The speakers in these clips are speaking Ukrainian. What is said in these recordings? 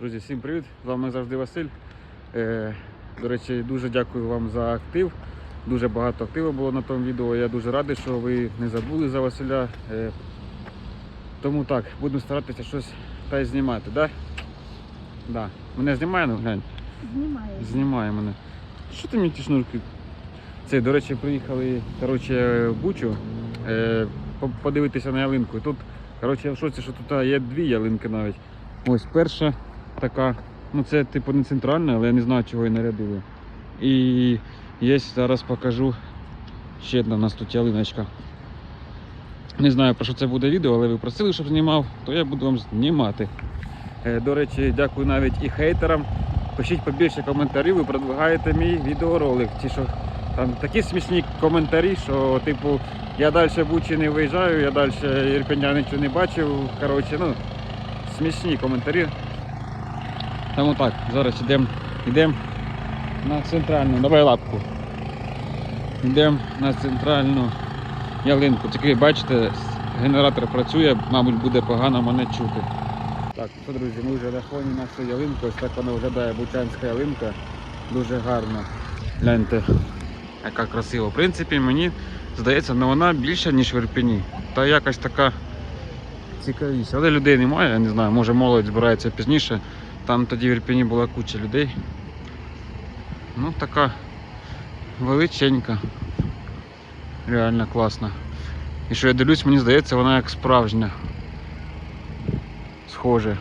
Друзі, всім привіт! З вами завжди Василь. Е, до речі, дуже дякую вам за актив. Дуже багато активу було на тому відео. Я дуже радий, що ви не забули за Василя. Е, тому так, будемо старатися щось та й знімати, да? Да. Мене знімає, ну глянь, Знімає. знімає мене. Що ти мені ті шнурки? Це, до речі, приїхали коротше, в Бучу е, подивитися на ялинку. Тут, коротше, я в шоці, що тут є дві ялинки навіть. Ось перша така, ну це типу не центральна, але я не знаю, чого її нарядили. І є, зараз покажу ще одна у нас тут ялиночка. Не знаю про що це буде відео, але ви просили, щоб знімав, то я буду вам знімати. Е, До речі, дякую навіть і хейтерам. Пишіть побільше коментарів і продвигаєте мій відеоролик. Ті, що там такі смішні коментарі, що типу я далі Бучі не виїжджаю, я далі Ірпеня нічого не бачив. Коротше, ну, смішні коментарі. Тому так, зараз йдемо йдем на центральну, давай лапку. Йдемо на центральну ялинку. Тільки бачите, генератор працює, мабуть, буде погано мене чути. Так, що, друзі, ми вже на фоні нашої ялинки, ось так вона виглядає бучанська ялинка. Дуже гарна. Гляньте, яка красива. В принципі, мені здається, але вона більша, ніж в Ірпені. Та якась така цікавіша. Але людей немає, я не знаю, може молодь збирається пізніше. Там тоді в Ірпені була куча людей. Ну, така величенька. Реально класна. І що я дивлюсь, мені здається, вона як справжня. Схоже.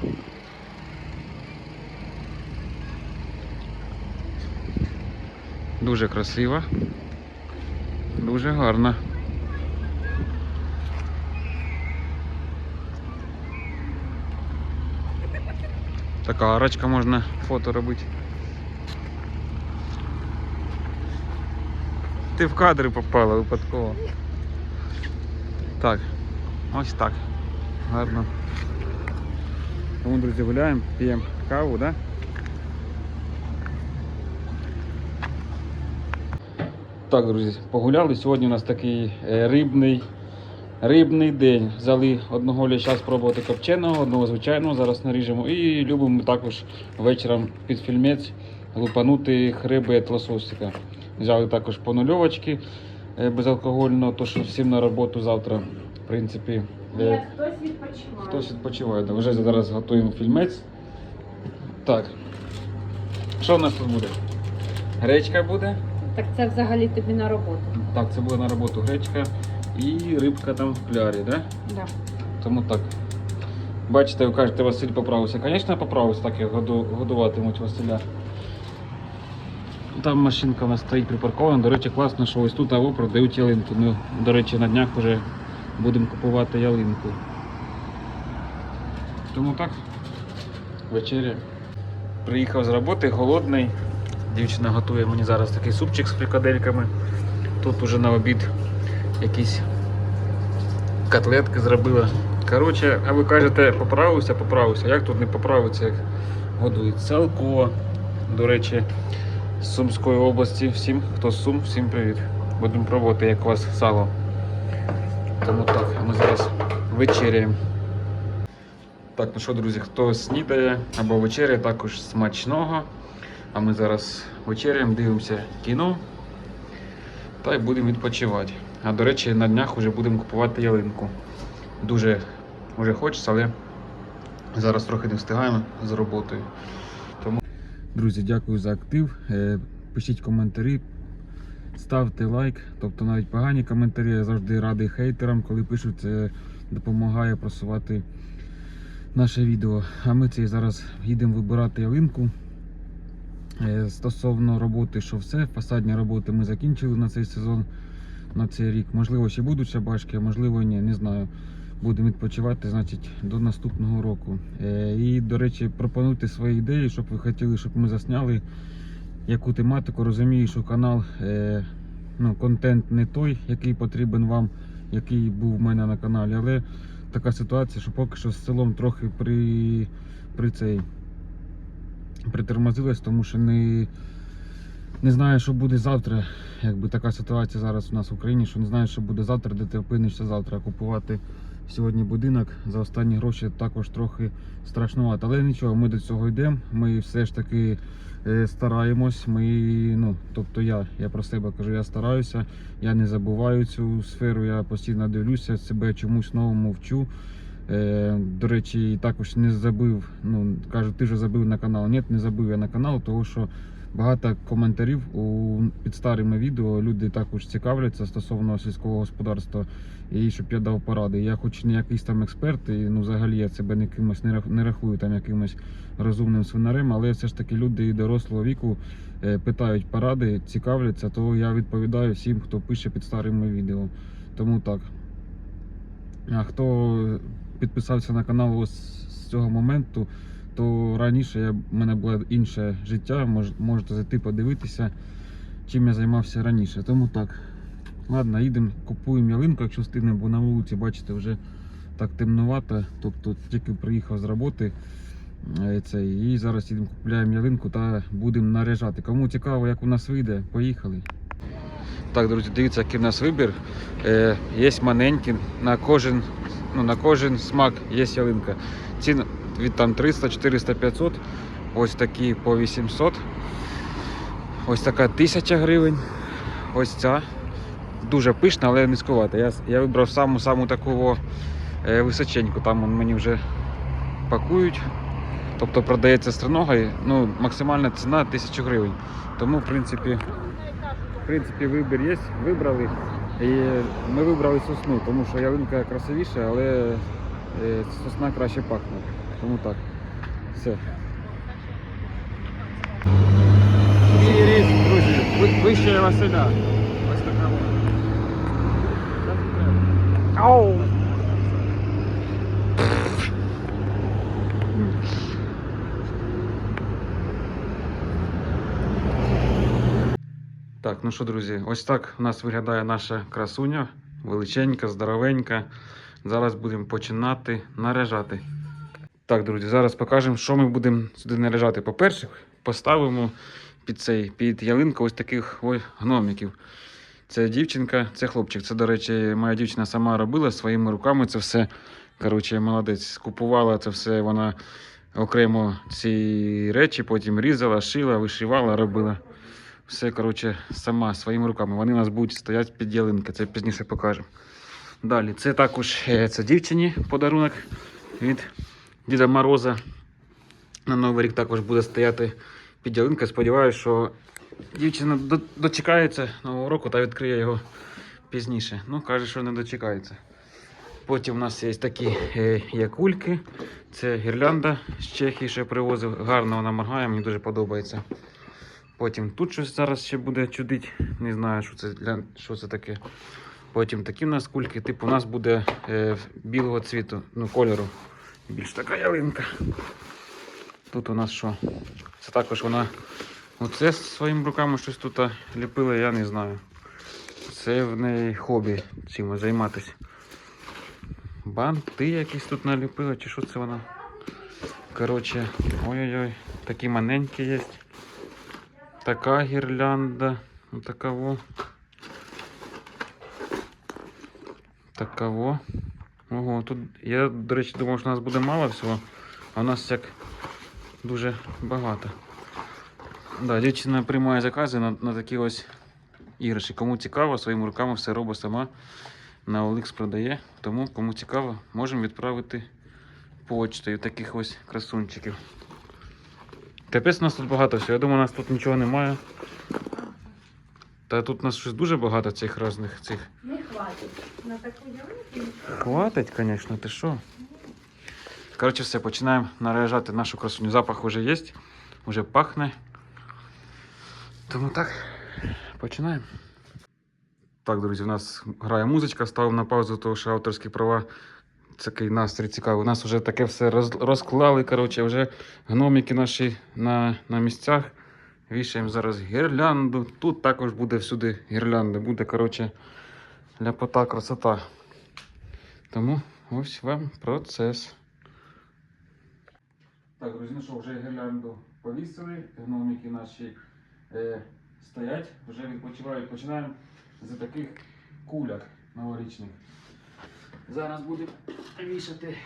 Дуже красива. Дуже гарна. Така арочка можна фото робити. Ти в кадри попала випадково. Так, ось так. Гарно. Тому, друзі, гуляємо, п'ємо каву, да? Так, друзі, погуляли. Сьогодні у нас такий е, рибний, Рибний день. Взяли одного ляща спробувати копченого, одного звичайного, зараз наріжемо. І любимо також вечором під фільмець лупанути хриби лососика. Взяли також по нульовочки е, то що всім на роботу завтра, в принципі. е, Ні, хтось відпочиває. Хтось відпочиває, да. вже зараз готуємо фільмець. Так. Що в нас тут буде? Гречка буде. Так це взагалі тобі на роботу. Так, це буде на роботу гречка і рибка там в клярі, да? Да. Тому так. Бачите, ви кажете, Василь поправився. Звісно, поправився, так як годуватимуть Василя. Там машинка у нас стоїть припаркована. До речі, класно, що ось тут або продають ялинки. Ми, до речі, на днях вже будемо купувати ялинку. Тому так, вечеря. Приїхав з роботи, голодний. Дівчина готує мені зараз такий супчик з фрикадельками. Тут уже на обід якісь котлетки зробила. Коротше, а ви кажете, поправився, поправився. Як тут не поправиться, як годують? Салко, до речі, з Сумської області. Всім, хто з Сум, всім привіт. Будемо пробувати, як у вас сало. Тому так, ми зараз вечеряємо. Так, ну що, друзі, хто снідає або вечеряє, також смачного. А ми зараз вечеряємо, дивимося кіно та й будемо відпочивати. А до речі, на днях вже будемо купувати ялинку. Дуже вже хочеться, але зараз трохи не встигаємо з роботою. Тому... Друзі, дякую за актив. Е, Пишіть коментарі, ставте лайк. Тобто навіть погані коментарі. Я завжди радий хейтерам, коли пишуть, це допомагає просувати наше відео. А ми це зараз їдемо вибирати ялинку. Е, Стосовно роботи, що все, фасадні роботи ми закінчили на цей сезон, на цей рік. Можливо, ще будуть шабашки, а можливо ні, не знаю. Будемо відпочивати, значить, до наступного року. Е, І, до речі, пропонуйте свої ідеї, щоб ви хотіли, щоб ми засняли яку тематику. Розумію, що канал, е, ну, контент не той, який потрібен вам, який був в мене на каналі, але така ситуація, що поки що з селом трохи при, при цей притормозилась, тому що не, не знаю, що буде завтра. Якби така ситуація зараз у нас в Україні, що не знаю, що буде завтра, де ти опинишся завтра. Купувати сьогодні будинок за останні гроші також трохи страшнувато. Але нічого, ми до цього йдемо. Ми все ж таки е, стараємось. Ми, ну, тобто я, я про себе кажу, я стараюся, я не забуваю цю сферу, я постійно дивлюся, себе чомусь новому вчу. Е, до речі, також не забив. Ну кажуть, ти вже забив на канал. Ні, не забив я на канал, тому що багато коментарів у під старими відео. Люди також цікавляться стосовно сільського господарства і щоб я дав поради. Я хоч не якийсь там експерт, і ну взагалі я себе не кимось не рах- не рахую там якимось розумним свинарем, але все ж таки люди і дорослого віку е, питають поради, цікавляться, то я відповідаю всім, хто пише під старими відео. Тому так. А хто підписався на канал ось з цього моменту, то раніше я, в мене було інше життя. Мож, можете зайти подивитися, чим я займався раніше. Тому так. Ладно, їдемо, купуємо ялинку, якщо встигнемо, бо на вулиці, бачите, вже так темнувато. Тобто тільки приїхав з роботи. е, Цей, і зараз їдемо купуємо ялинку та будемо наряжати. Кому цікаво, як у нас вийде, поїхали. Так, друзі, дивіться, який в нас вибір. Е, є маленькі, на кожен, ну, на кожен смак є ялинка. Ціна від там 300, 400, 500. Ось такі по 800. Ось така 1000 гривень. Ось ця. Дуже пишна, але низькувата. Я, я вибрав саму саму таку е, височеньку. Там мені вже пакують. Тобто продається стринога, ну, максимальна ціна 1000 гривень. Тому, в принципі, в принципі, вибір є, вибрали. І ми вибрали сосну, тому що ялинка красивіша, але е, сосна краще пахне. Тому так. Все. Різ, друзі, ви- вище Василя. Ось така. Ау! Так, ну що, друзі, ось так у нас виглядає наша красуня. Величенька, здоровенька. Зараз будемо починати наряжати. Так, друзі, зараз покажемо, що ми будемо сюди наряжати. По-перше, поставимо під цей під ялинку ось таких ось гномиків. Це дівчинка, це хлопчик. Це, до речі, моя дівчина сама робила своїми руками це все. Коротше, молодець. Купувала це все, вона окремо ці речі, потім різала, шила, вишивала, робила. Все, коротше, сама своїми руками. Вони у нас будуть стояти під ялинки, це пізніше покажемо. Далі, це також е, це дівчині подарунок від Діда Мороза. На Новий рік також буде стояти під ялинкою. Сподіваюся, що дівчина дочекається нового року та відкриє його пізніше. Ну, каже, що не дочекається. Потім у нас є такі е, є. Це гірлянда з Чехії, я привозив. Гарно вона моргає, мені дуже подобається. Потім тут щось зараз ще буде чудить. Не знаю, що це, для, що це таке. Потім такі у нас кульки. Типу, у нас буде е, білого цвіту, ну, кольору. Більш така ялинка. Тут у нас що? Це також вона оце своїми руками щось тут ліпила, я не знаю. Це в неї хобі цим займатися. Банти якісь тут наліпила, чи що це вона? Коротше, ой-ой-ой, такі маленькі є. Така гірлянда. Такого. Такого. Ого, тут я, до речі, думав, що у нас буде мало всього, а у нас як дуже багато. Да, дівчина приймає закази на, на такі ось іграші. Кому цікаво, своїми руками все робить сама. На OLX продає. Тому, кому цікаво, можемо відправити почтою таких ось красунчиків. Капець у нас тут багато всього. Я думаю, у нас тут нічого немає. Та тут у нас щось дуже багато цих різних цих. Не хватить. На таку ялинку. Хватить, звісно, ти що? Коротше, все, починаємо наряжати нашу красуню. Запах вже є, вже пахне. Тому так, починаємо. Так, друзі, у нас грає музичка, ставимо на паузу, тому що авторські права. Такий настрій цікавий. У нас вже таке все розклали. Коротше, вже гномики наші на, на місцях. Вішаємо зараз гірлянду. Тут також буде всюди гірлянда. Буде, коротше, ляпота, красота. Тому ось вам процес. Так, друзі, ну що, вже гірлянду повісили, гномики наші е, стоять, вже відпочивають. Починаємо з таких куляк новорічних. Зараз будемо вішати.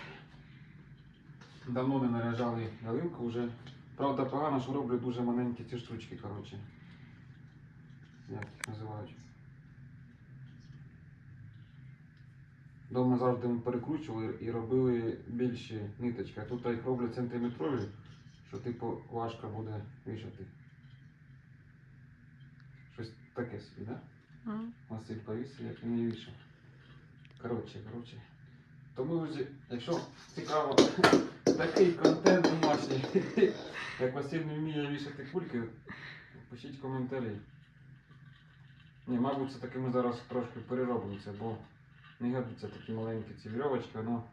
Давно не наряжали ялинку вже. Правда, погано, що роблю дуже маленькі ці штучки, коротше. Як їх називають? Дома завжди ми перекручували і робили більші ниточки, а тут їх роблять сантиметрові, що типу важко буде вішати. Щось таке собі, так? Да? Василь повісив, як він її вішав. Коротше, коротше. Тому, друзі, якщо цікаво такий контент домашній, як Василь не вміє вішати кульки, пишіть коментарі. Ні, мабуть, це таки ми зараз трошки переробимо це, бо не годиться такі маленькі ці вірьовочки, ну.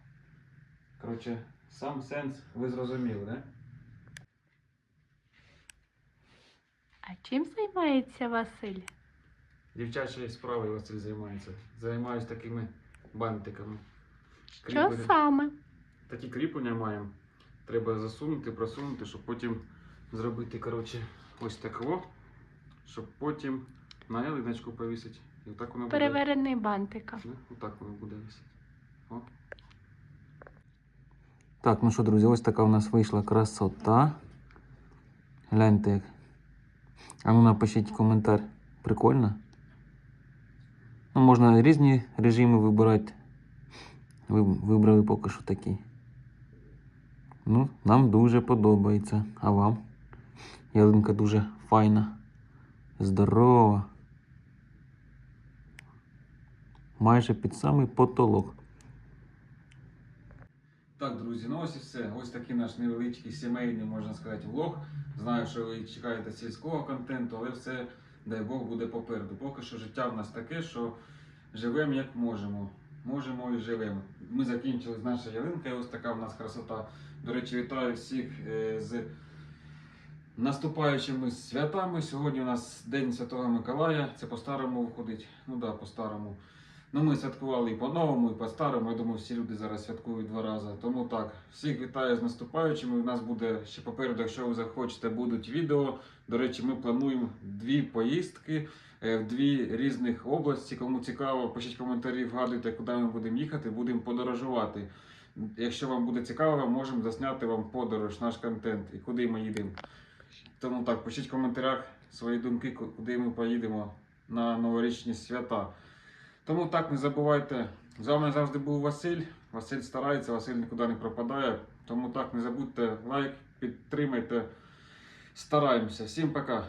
Коротше, сам сенс ви зрозуміли, не? А чим займається Василь? Дівчачої справи Василь займається. Займаюсь такими бантиками. Що Кріплення. саме? Такі кріплення маємо. Треба засунути, просунути, щоб потім зробити коротше, ось таково, щоб потім на ялиночку повісити. І отак воно буде. Переверений бантика. Отак воно буде висіти. О. Так, ну що, друзі, ось така у нас вийшла красота. Гляньте як. А ну напишіть коментар. Прикольно. Ну, можна різні режими вибирати. Ви вибрали поки що такий. Ну, нам дуже подобається. А вам? Ялинка дуже файна. Здорова. Майже під самий потолок. Так, друзі, ну ось і все. Ось такий наш невеличкий сімейний, можна сказати, влог. Знаю, що ви чекаєте сільського контенту, але все, дай Бог, буде попереду. Поки що життя в нас таке, що живемо як можемо. Можемо і живемо. Ми закінчили з нашою ялинкою, ось така в нас красота. До речі, вітаю всіх е, з наступаючими святами. Сьогодні у нас День Святого Миколая. Це по-старому виходить. Ну да, по-старому. Ну, ми святкували і по-новому, і по-старому. Я думаю, всі люди зараз святкують два рази. Тому так, всіх вітаю з наступаючими. У нас буде ще попереду, якщо ви захочете, будуть відео. До речі, ми плануємо дві поїздки е, в дві різних області. Кому цікаво, пишіть коментарі, вгадуйте, куди ми будемо їхати, будемо подорожувати. Якщо вам буде цікаво, можемо засняти вам подорож, наш контент і куди ми їдемо. Тому так, пишіть в коментарях свої думки, куди ми поїдемо на новорічні свята. Тому так, не забувайте. З вами завжди був Василь. Василь старається, Василь нікуди не пропадає. Тому так, не забудьте лайк, підтримайте. Стараємося. Всім пока.